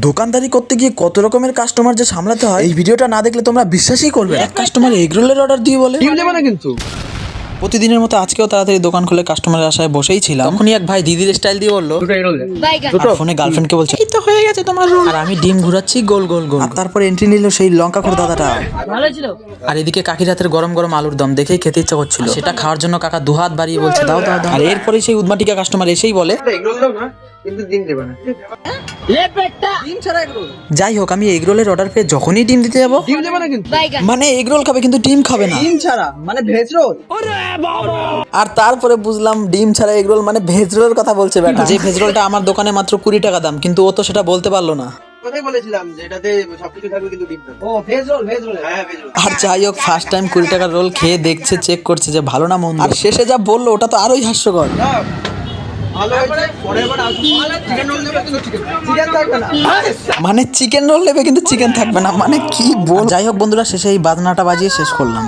দোকানদারি করতে গিয়ে কত রকমের কাস্টমার যে সামলাতে হয় এই ভিডিওটা না দেখলে তোমরা বিশ্বাসই করবে এক কাস্টমার এগরোলের অর্ডার দিয়ে বলে। দেবে না কিন্তু? প্রতিদিনের মতো আজকেও তাড়াতাড়ি দোকান খুলে কাস্টমারের আশায় বসেই ছিলাম। তখনই এক ভাই দিদির স্টাইল দিয়ে বলল ফোনে গার্লফ্রেন্ডকে বলছে এই তো হয়ে গেছে তোমার আর আমি ডিম ঘুরাচ্ছি গোল গোল গোল। আর তারপর এন্ট্রি নিল সেই লঙ্কা খোর দাদাটা। আর এদিকে কাকির হাতের গরম গরম আলুর দম দেখেই খেতে ইচ্ছা করছিল। সেটা খাওয়ার জন্য কাকা দুহাত বাড়িয়ে বলছে দাও দাও দাও। আর এরপরে সেই উদ্মাটিকা কাস্টমার এসেই বলে এগরোল দাও না কিন্তু ডিম দেবে না। ডিম ছাড়া এগরোল। যাই হোক আমি এগরোলের অর্ডার পেয়ে যখনই ডিম দিতে যাব ডিম দেবে না কিন্তু। মানে এগরোল খাবে কিন্তু ডিম খাবে না। ডিম ছাড়া মানে ভেজ রোল। আর তারপরে বুঝলাম ডিম ছাড়া এগরোল মানে ভেজ রোলের কথা বলছে বেটা। যে ভেজ রোলটা আমার দোকানে মাত্র কুড়ি টাকা দাম কিন্তু ও তো সেটা বলতে পারল না। কোথায় বলেছিলাম যে এটাতে সবকিছু থাকবে কিন্তু ডিম ও ভেজ রোল ভেজ রোল হ্যাঁ ভেজ রোল। আর যাই হোক ফার্স্ট টাইম কুড়ি টাকার রোল খেয়ে দেখছে চেক করছে যে ভালো না মন্দ। আর শেষে যা বলল ওটা তো আরোই হাস্যকর। মানে চিকেন রোল নেবে কিন্তু চিকেন থাকবে না মানে কি বল যাই হোক বন্ধুরা শেষে এই বাজনাটা বাজিয়ে শেষ করলাম।